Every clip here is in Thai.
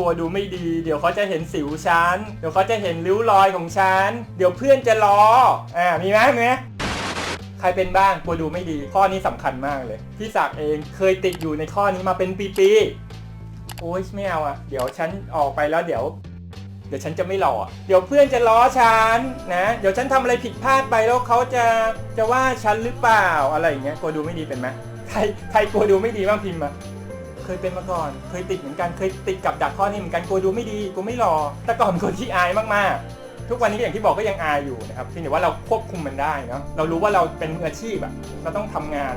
ลัวดูไม่ดี เดี๋ยวเขาจะเห็นสิวฉัน เดี๋ยวเขาจะเห็นริ้วรอยของฉัน เดี๋ยวเพื่อนจะล้อ อ่า มีไหมมีไหมใครเป็นบ้างกลัวดูไม่ดี ข้อนี้สำคัญมากเลย พี่ศักเองเคยติดอยู่ในข้อนี้มาเป็นปีๆ โอ๊ยไม่เอาอะ เดี๋ยวฉันออกไปแล้วเดี๋ยว เดี๋ยวฉันจะไม่หล่อ เดี๋ยวเพื่อนจะล้อฉันนะ เดี๋ยวฉันทำอะไรผิดพลาดไปแล้วเขาจะจะว่าฉันหรือเปล่าอะไรอย่างเงี้ยกลัวดูไม่ดีเป็นไหมใครใครกลัวดูไม่ดีบ้างพิมพ์มา ยเป็นมาก่อน เคยติดเหมือนกันเคยติดกับดักข้อนี้เหมือนกันกลัวดูไม่ดีกลัวไม่หล่อแต่ก่อนเป็นคนที่อายมากๆ ทุกวันนี้อย่างที่บอกก็ยังอายอยู่นะครับเพียงแต่ว่าเราควบคุมมันได้เนาะเรารู้ว่าเราเป็นมืออาชีพอะเราต้องทำงาน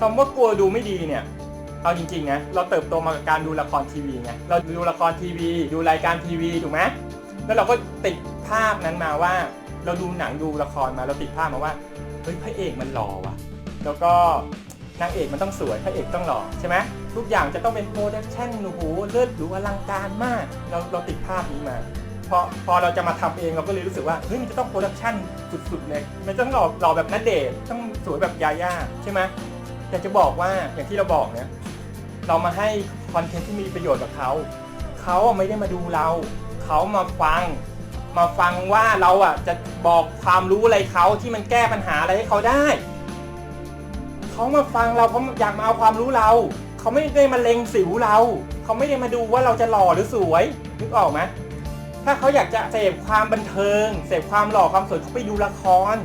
คำว่ากลัวดูไม่ดีเนี่ยเอาจริงๆนะเราเติบโตมากับการดูละครทีวีไงเราดูละครทีวี ดูรายการทีวีถูกไหมแล้วเราก็ติดภาพนั้นมาว่า เราดูหนังดูละครมาเราติดภาพมาว่าเฮ้ยพระเอกมันหล่อวะแล้วก็นางเอกมันต้องสวยพระเอกต้องหล่อใช่ไหม ทุกอย่างจะต้องเป็นโปรดักชั่นโอ้โหเลิศหรูอลังการมาก เราเราติดภาพนี้มาพอพอเราจะมาทำเองเราก็เลยรู้สึกว่าเฮ้ยมันจะต้องโปรดักชั่นสุดๆเลยมันต้องหล่อหล่อแบบนัดเดทต้องสวยแบบยาย่าใช่ไหมแต่จะบอกว่าอย่างที่เราบอกเนี่ยเรามาให้คอนเทนต์ที่มีประโยชน์กับเขาเขาไม่ได้มาดูเรา เขามาฟัง มาฟังว่าเราอะจะบอกความรู้อะไรเขาที่มันแก้ปัญหาอะไรให้เขาได้ เขามาฟังเราเพราะอยากมาเอาความรู้เรา เขาไม่ได้มาเล็งสิวเรา เขาไม่ได้มาดูว่าเราจะหล่อหรือสวยนึกออกไหมถ้าเขาอยากจะเสพความบันเทิง เสพความหล่อความสวยเขาไปดูละคร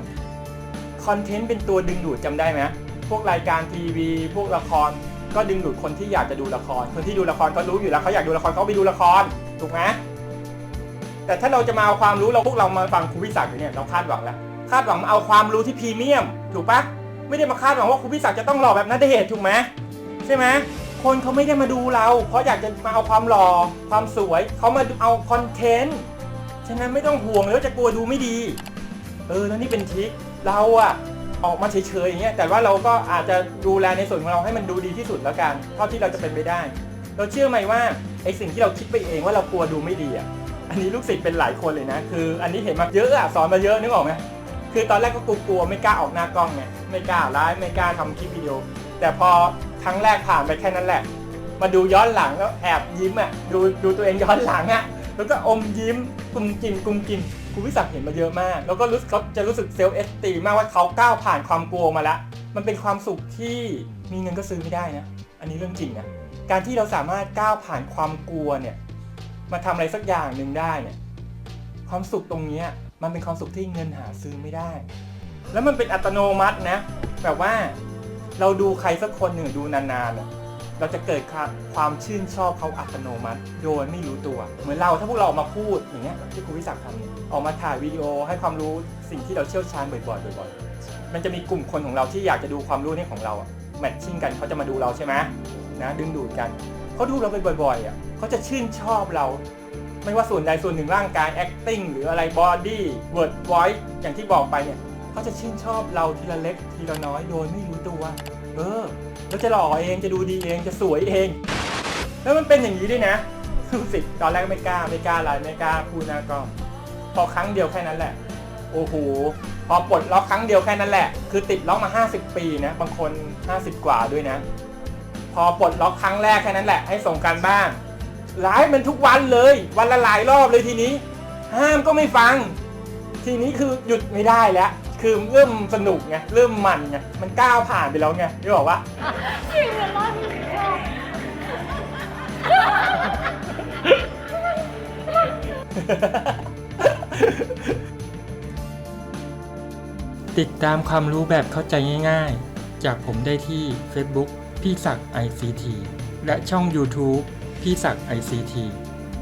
คอนเทนต์เป็นตัวดึงดูดจำได้ไหมพวกรายการทีวี พวกละครก็ดึงดูดคนที่อยากจะดูละคร คนที่ดูละครก็รู้อยู่แล้วเขาอยากดูละครเขาไปดูละครถูกไหมแต่ถ้าเราจะมาเอาความรู้เราพวกเรามาฟังครูพิศักดิ์อยู่เนี่ยเราคาดหวังแล้วคาดหวังมาเอาความรู้ที่พรีเมียม ถูกปะไม่ได้มาคาดหวังว่าครูพิศักดิ์จะต้องหล่อแบบนั้นได้เดทถูกไหม ใช่ไหมคนเขาไม่ได้มาดูเรา เพราะอยากจะมาเอาความหล่อความสวยเขามาเอาคอนเทนต์ฉะนั้นไม่ต้องห่วงเลยว่าจะกลัวดูไม่ดี เออแล้วนี่เป็นทริคเราอะออกมาเฉยๆอย่างเงี้ยแต่ว่าเราก็อาจจะดูแลในส่วนของเราให้มันดูดีที่สุดแล้วกันเท่าที่เราจะเป็นไปได้ เราเชื่อไหมว่าไอสิ่งที่เราคิดไปเองว่าเรากลัวดูไม่ดีอะอันนี้ลูกศิษย์เป็นหลายคนเลยนะ คือ อันนี้เห็นมาเยอะอะสอนมาเยอะนึกออกไหมคือตอนแรกก็กลัวๆไม่กล้าออกหน้ากล้องไงไม่กล้าไลฟ์ไม่กล้าทำคลิปวิดีโอ แต่พอ ครั้งแรกผ่านไปแค่นั้นแหละ มาดูย้อนหลังแล้วแอบยิ้มอะดูดูตัวเองย้อนหลังอะแล้วก็อมยิ้มกุมกินกุมกินครูวิศักดิ์เห็นมาเยอะมาก แล้วก็รู้สึกจะรู้สึกเซลล์เอสตีมากว่าเขาก้าวผ่านความกลัวมาแล้วมันเป็นความสุขที่มีเงินก็ซื้อไม่ได้นะอันนี้เรื่องจริงนะการที่เราสามารถก้าวผ่านความกลัวเนี่ยมาทำอะไรสักอย่างหนึ่งได้เนี่ยความสุขตรงนี้มันเป็นความสุขที่เงินหาซื้อไม่ได้ แล้วมันเป็นอัตโนมัตินะแบบว่า เราดูใครสักคนหนึ่งดูนานๆน่ะเราจะเกิดความชื่นชอบเขาอัตโนมัติ โดยไม่รู้ตัว เหมือนเราถ้าพวกเราออกมาพูดอย่างเงี้ยที่ครูวิศักดิ์ทำออกมาถ่ายวิดีโอให้ความรู้สิ่งที่เราเชี่ยวชาญบ่อยๆบ่อยๆมันจะมีกลุ่มคนของเราที่อยากจะดูความรู้นี้ของเราอะแมทชิ่งกันเขาจะมาดูเราใช่ไหมนะดึงดูดกันเขาดูเราไปบ่อยๆอะเขาจะชื่นชอบเรา ไม่ว่าส่วนใดส่วนหนึ่งร่างกาย acting หรืออะไร body word voice อย่างที่บอกไปเนี่ย เขาจะชื่นชอบเราทีละเล็กทีละน้อยโดยไม่รู้ตัว เออ แล้วจะหล่อเองจะดูดีเองจะสวยเอง แล้วมันเป็นอย่างนี้ด้วยนะลูกศิตอนแรกไม่กล้าไม่กล้าอะไรไม่กล้าพูดหนะก็พอครั้งเดียวแค่นั้นแหละ โอ้โหพอปลดล็อกครั้งเดียวแค่นั้นแหละ คือติดล็อกมา 50 ปีนะ บางคน 50 กว่าด้วยนะ พอปลดล็อกครั้งแรกแค่นั้นแหละ ให้ส่งการบ้านไลฟ์มันทุกวันเลย วันละหลายรอบเลยทีนี้ ห้ามก็ไม่ฟัง ทีนี้คือหยุดไม่ได้แล้ว คือเริ่มสนุกไงเริ่มมันไงมันก้าวผ่านไปแล้วไงที่บอกว่าจริงเหรอรอบนี้ชอบติดตามความรู้แบบเข้าใจง่ายๆ จากผมได้ที่ Facebook พี่ศักดิ์ ICT และช่อง YouTube พี่ศักดิ์ ICT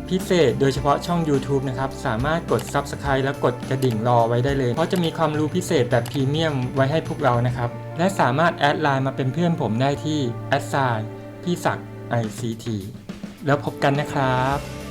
พิเศษโดยเฉพาะช่อง YouTube นะครับ สามารถกด Subscribe และกดกระดิ่งรอไว้ได้เลย เพราะจะมีความรู้พิเศษแบบพรีเมียมไว้ให้พวกเรานะครับ และสามารถแอดไลน์มาเป็นเพื่อนผมได้ที่แอดไซน์พี่ศักดิ์ ICT แล้วพบกันนะครับ